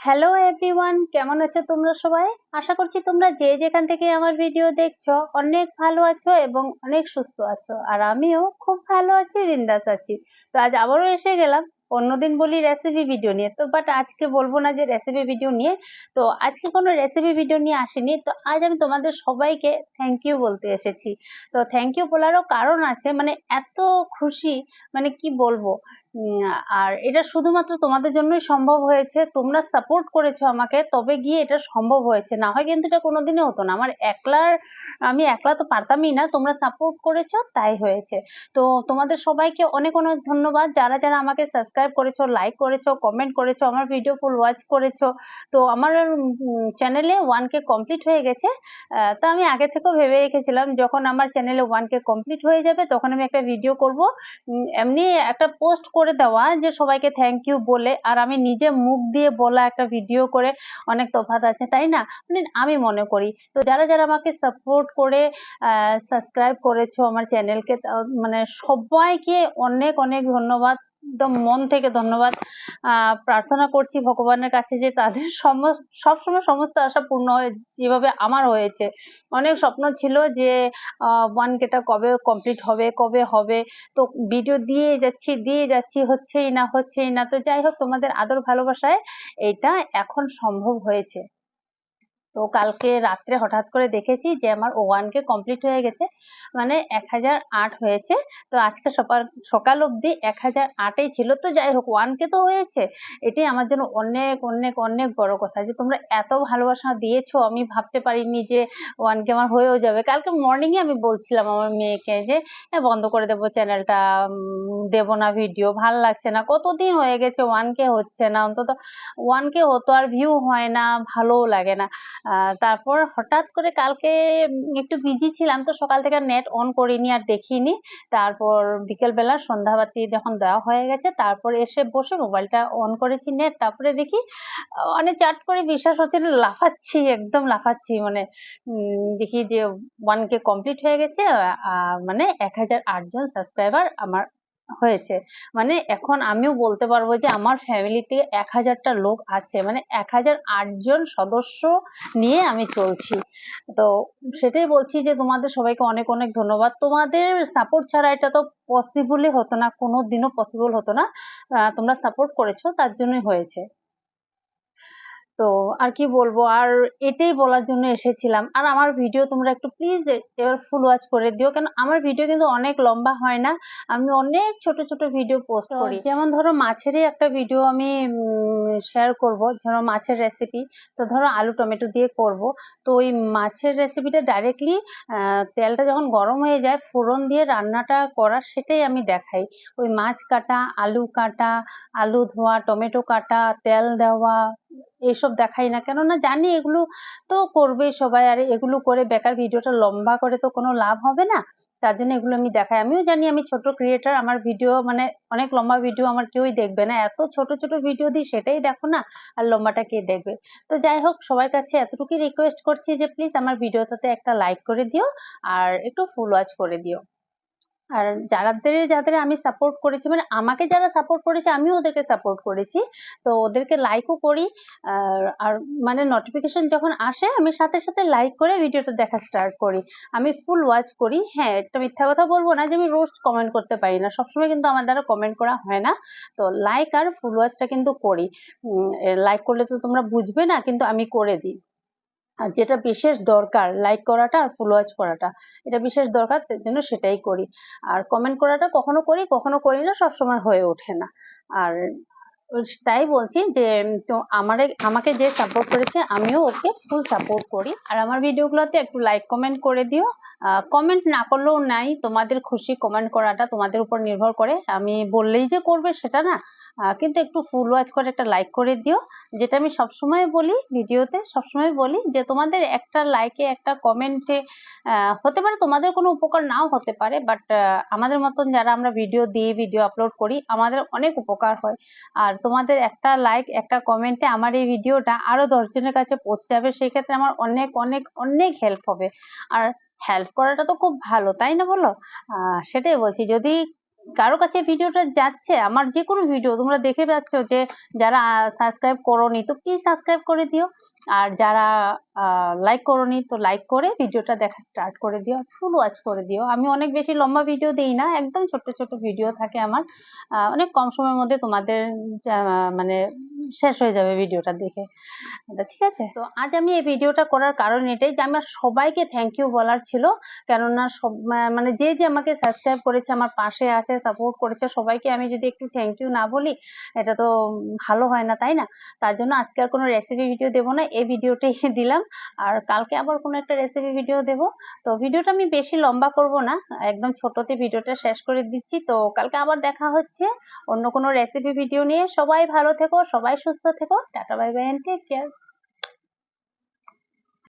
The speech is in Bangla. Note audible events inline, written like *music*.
হ্যালো এভরিওয়ান কেমন আছো তোমরা সবাই? আশা করছি তোমরা যে যেখান থেকে আমার ভিডিও দেখছ, অনেক ভালো আছো এবং অনেক সুস্থ আছো। আর আমিও খুব ভালো আছি, বিন্দাস আছি। তো আজ আবারও এসে গেলাম, অন্যদিন বলি রেসিপি ভিডিও নিয়ে। তো বাট আজকে বলব না যে রেসিপি ভিডিও নিয়ে। তো আজকে কোনো রেসিপি ভিডিও নিয়ে আসিনি। তো আজ আমি তোমাদের সবাইকে থ্যাংক ইউ বলতে এসেছি। তো থ্যাংক ইউ বলারও কারণ আছে। মানে এত খুশি মানে কি বলব? আর এটা শুধুমাত্র তোমাদের জন্যই সম্ভব হয়েছে। তোমরা সাপোর্ট করেছ আমাকে, তবে গিয়ে এটা সম্ভব হয়েছে। না হয় কিন্তু এটা কোনোদিনই হতো না। আমার একলার, আমি একলা তো পারতামই না, তোমরা সাপোর্ট করেছ, তাই হয়েছে। তো তোমাদের সবাইকে অনেক অনেক ধন্যবাদ। যারা যারা আমাকে সাবস্ক্রাইব করেছ লাইক করেছ কমেন্ট করেছ, আমার ভিডিও ফুল ওয়াচ করেছ, তো আমার চ্যানেলে ওয়ান কে কমপ্লিট হয়ে গেছে। তা আমি আগে থেকেও ভেবে রেখেছিলাম, যখন আমার চ্যানেলে ওয়ান কে কমপ্লিট হয়ে যাবে, তখন আমি একটা ভিডিও করব। এমনি একটা পোস্ট করে দেওয়া যে সবাইকে থ্যাংক ইউ বলে। আর আমি নিজে মুখ দিয়ে বলা একটা ভিডিও করে অনেক তফাৎ আছে, তাই না? মানে আমি মনে করি। তো যারা যারা আমাকে সাপোর্ট করে সাবস্ক্রাইব করেছ আমার চ্যানেলকে মানে সবাইকে অনেক অনেক ধন্যবাদ। একদম মন থেকে ধন্যবাদ। প্রার্থনা করছি ভগবানের কাছে যে তাদের সম- সবসময় সমস্ত আশা পূর্ণ হয়, যেভাবে আমার হয়েছে। অনেক স্বপ্ন ছিল যে ওয়ান কেটা কবে কমপ্লিট হবে, কবে হবে। তো ভিডিও দিয়ে যাচ্ছি দিয়ে যাচ্ছি, হচ্ছেই না হচ্ছেই না। তো যাই হোক, তোমাদের আদর ভালোবাসায় এটা এখন সম্ভব হয়েছে। তো কালকে রাত্রে হঠাৎ করে দেখেছি যে আমার ওয়ান কে কমপ্লিট হয়ে গেছে মানে এক হাজার আট হয়েছে। তো আজকে সকাল সকাল অবধি এক হাজার আটই ছিল। তো যাই হোক ওয়ান কে তো হয়েছে। এটাই আমার জন্য অনেক অনেক অনেক বড় কথা যে তোমরা এত ভালোবাসা দিয়েছ আমি ভাবতে পারিনি যে ওয়ান কে আমার হয়েও যাবে। কালকে মর্নিং এ আমি বলছিলাম আমার মেয়েকে যে "হ্যাঁ, বন্ধ করে দেবো চ্যানেলটা দেবো না ভিডিও ভালো লাগছে না। কতদিন হয়ে গেছে ওয়ান কে হচ্ছে না? অন্তত ওয়ান কে হতো আর ভিউ হয় না ভালোও লাগে না। তারপর হঠাৎ করে কালকে একটু বিজি ছিলাম তো সকাল থেকে নেট অন করিনি আর দেখিনি। তারপর বিকেল বেলা সন্ধ্যাবাতি যখন দেওয়া হয়ে গেছে, তারপর এসে বসে মোবাইলটা অন করেছি নেট তারপরে দেখি মানে চাট করে বিশ্বাস হচ্ছে না, লাফাচ্ছি, একদম লাফাচ্ছি। মানে দেখি যে ওয়ান কে কমপ্লিট হয়ে গেছে মানে এক হাজার আট জন সাবস্ক্রাইবার আমার হয়েছে। মানে এখন আমিও বলতে পারব যে আমার ফ্যামিলিতে এক হাজারটা লোক আছে। মানে এক হাজার আটজন সদস্য নিয়ে আমি চলছি। তো সেটাই বলছি যে তোমাদের সবাইকে অনেক অনেক ধন্যবাদ। তোমাদের সাপোর্ট ছাড়া এটা তো পসিবলই হতো না কোনো দিনও পসিবল হতো না। তোমরা সাপোর্ট করেছ, তার জন্যই হয়েছে। তো আর কি বলব? আর এটাই বলার জন্য এসেছিলাম। আর আমার ভিডিও তোমরা একটু প্লিজ এবার ফুল ওয়াচ করে দিও। কেন আমার ভিডিও কিন্তু অনেক লম্বা হয় না। আমি অনেক ছোট ছোট ভিডিও পোস্ট করি। যেমন ধরো মাছেরই একটা ভিডিও আমি শেয়ার করব। ধরো মাছের রেসিপি তো ধরো আলু টমেটো দিয়ে করব। তো ওই মাছের রেসিপিটা ডাইরেক্টলি তেলটা যখন গরম হয়ে যায় ফোড়ন দিয়ে রান্নাটা করার সেটাই আমি দেখাই। ওই মাছ কাটা আলু কাটা আলু ধোয়া টমেটো কাটা তেল দেওয়া এসব দেখাই না। কেননা জানি এগুলো তো করবেই সবাই, আর এগুলো করে বেকার ভিডিওটা লম্বা করে তো কোনো লাভ হবে না। তার জন্য এগুলো আমি দেখাই। আমিও জানি আমি ছোট ক্রিয়েটার আমার ভিডিও মানে অনেক লম্বা ভিডিও আমার কেউই দেখবে না। এত ছোট ছোট ভিডিও দিই সেটাই দেখো না, আর লম্বাটা কে দেখবে? তো যাই হোক, সবার কাছে এতটুকুই রিকোয়েস্ট করছি যে প্লিজ আমার ভিডিওটাতে একটা লাইক করে দিও, আর একটু ফুল ওয়াচ করে দিও। আর যাদের যাদের আমি সাপোর্ট করেছি মানে আমাকে যারা সাপোর্ট করেছে, আমিও ওদেরকে সাপোর্ট করেছি। তো ওদেরকে লাইকও করি, আর মানে নোটিফিকেশন যখন আসে, আমি সাথে সাথে লাইক করে ভিডিওটা দেখা স্টার্ট করি। আমি ফুল ওয়াচ করি। হ্যাঁ একটা মিথ্যা কথা বলব না যে আমি রোজ কমেন্ট করতে পারি না। সবসময় কিন্তু আমার দ্বারা কমেন্ট করা হয় না। তো লাইক আর ফুল ওয়াচটা কিন্তু করি। লাইক করলে তো তোমরা বুঝবে না, কিন্তু আমি করে দিই। আর যেটা বিশেষ দরকার লাইক করাটা আর ফুল ওয়াচ করাটা, এটা বিশেষ দরকার, তার জন্য সেটাই করি। আর কমেন্ট করাটা কখনো করি কখনো করি না, সবসময় হয়ে ওঠে না। আর তাই বলছি যে, তো আমারে, আমাকে যে সাপোর্ট করেছে, আমিও ওকে ফুল সাপোর্ট করি। আর আমার ভিডিওগুলোতে একটু লাইক কমেন্ট করে দিও। কমেন্ট না করলেও নাই, তোমাদের খুশি কমেন্ট করাটা তোমাদের উপর নির্ভর করে। আমি বললেই যে করবে, সেটা না। কিন্তু একটু ফুল ওয়াচ করে একটা লাইক করে দিও, যেটা আমি সবসময় বলি ভিডিওতে, সবসময় বলি যে তোমাদের একটা লাইকে একটা কমেন্টে হতে পারে তোমাদের কোনো উপকার নাও হতে পারে বাট আমাদের মতন যারা আমরা ভিডিও দিই ভিডিও আপলোড করি, আমাদের অনেক উপকার হয়। আর তোমাদের একটা লাইক একটা কমেন্টে আমার এই ভিডিওটা আরও দশজনের কাছে পৌঁছে যাবে সেক্ষেত্রে আমার অনেক অনেক অনেক হেল্প হবে। আর হেল্প করাটা তো খুব ভালো, তাই না বলো? সেটাই বলছি, যদি কারও কাছে ভিডিওটা যাচ্ছে, আমার যে কোনো ভিডিও তোমরা দেখে পাচ্ছ যে যারা সাবস্ক্রাইব করোনি, তো প্লিজ সাবস্ক্রাইব করে দিও। আর যারা লাইক করোনি, তো লাইক করে ভিডিওটা দেখা স্টার্ট করে দিও ফুল ওয়াচ করে দিও। আমি অনেক বেশি লম্বা ভিডিও দিই না, একদম ছোট্ট ছোট ভিডিও থাকে আমার। অনেক কম সময়ের মধ্যে তোমাদের মানে শেষ হয়ে যাবে ভিডিওটা দেখে। ঠিক আছে? তো আজ আমি এই ভিডিওটা করার কারণ এটাই যে আমার সবাইকে থ্যাংক ইউ বলার ছিল। কেননা সব মানে যে যে আমাকে সাবস্ক্রাইব করেছে, আমার পাশে আছে সাপোর্ট করেছে। সবাইকে আমি যদি একটু থ্যাংক ইউ না বলি, এটা তো ভালো হয় না, তাই না? তার জন্য আজকে আর কোনো রেসিপি ভিডিও দেবো না, এই ভিডিওটাই *laughs* দিলাম। আর কালকে আবার কোনো একটা রেসিপি ভিডিও দেবো। তো ভিডিওটা আমি বেশি লম্বা করব না, একদম ছোটতে ভিডিওটা শেষ করে দিচ্ছি। তো কালকে আবার দেখা হচ্ছে, অন্য কোনো রেসিপি ভিডিও নিয়ে। সবাই ভালো থেকো, সবাই সুস্থ থেকো। Tata bye bye and take care